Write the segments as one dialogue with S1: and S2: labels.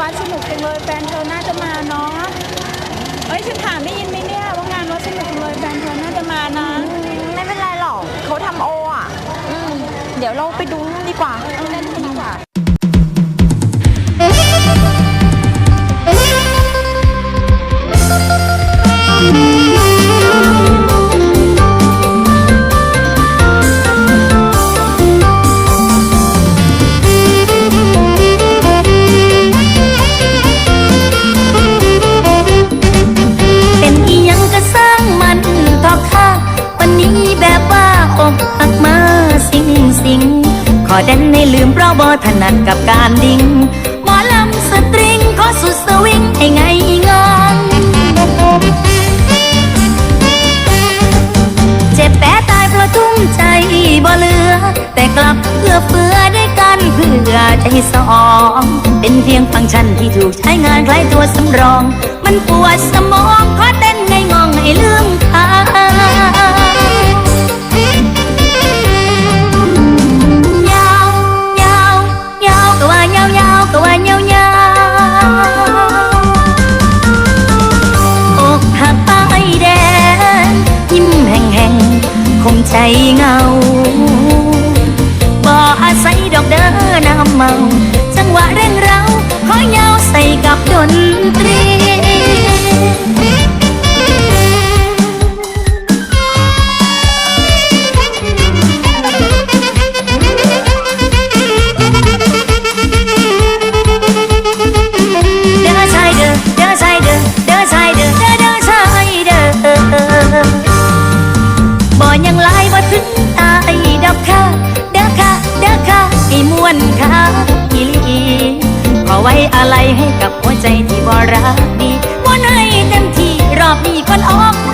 S1: วัดสนุกจังเลยแฟนเธอน่าจะมาเนาะเอ้ยฉันถามได้ยินไหมเนี่ยว่างานวัดสนุกจังเลยแฟนเธอน่าจะมานะไม่เป็นไรหรอกเขาทำโออะเดี๋ยวเราไปดูดีกว่าเล่นดีกว่า
S2: ตักมาสิงสิง ขอแดนในลืมเพราะบ่ถนัดกับการดิ้งหมอลำสตริงขอสุดสวิงให้ไงงองเจ็บแปะตายเพราะทุ่มใจบ่เหลือ แต่กลับเพื่อเฟือได้กันเพื่อใจสองเป็นเพียงฟังก์ชันที่ถูกใช้งานคล้ายตัวสำรอง มันปวดสมองขอเต้นไงงองให้ลืม ใจเงาบ่อาศัยดอกเด้อน้ำเมา จังหวะเร่งเราขอยาวใส่กับดนตรี ว้อะไรให้กับหัวใจที่บ่รักดีบ่ให้เต็มที่รอบนี้คนออก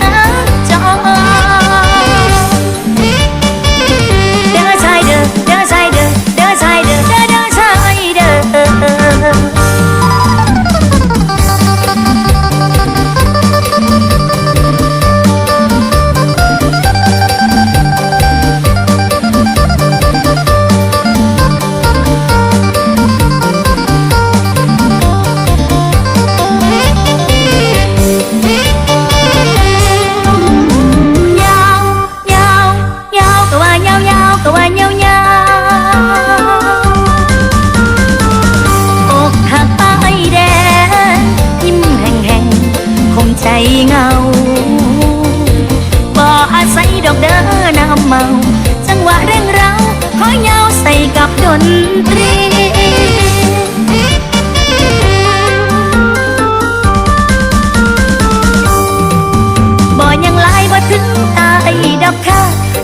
S2: เหงาบ่อาศัยดอกเด้อน้ำเมา จังหวะเร่งเราขอยาวใส่กับดนตรีบ่ยังลายบ่ถึงตายดอกค่ะ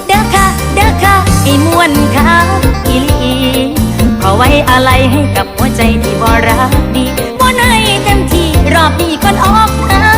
S2: เด้อค่ะเด้อค่ะให้มวนค่ะอีลีขอไว้อะไรให้กับหัวใจที่บ่รักดีบ่ให้เต็มที่รอบนี้ก่อนออกหา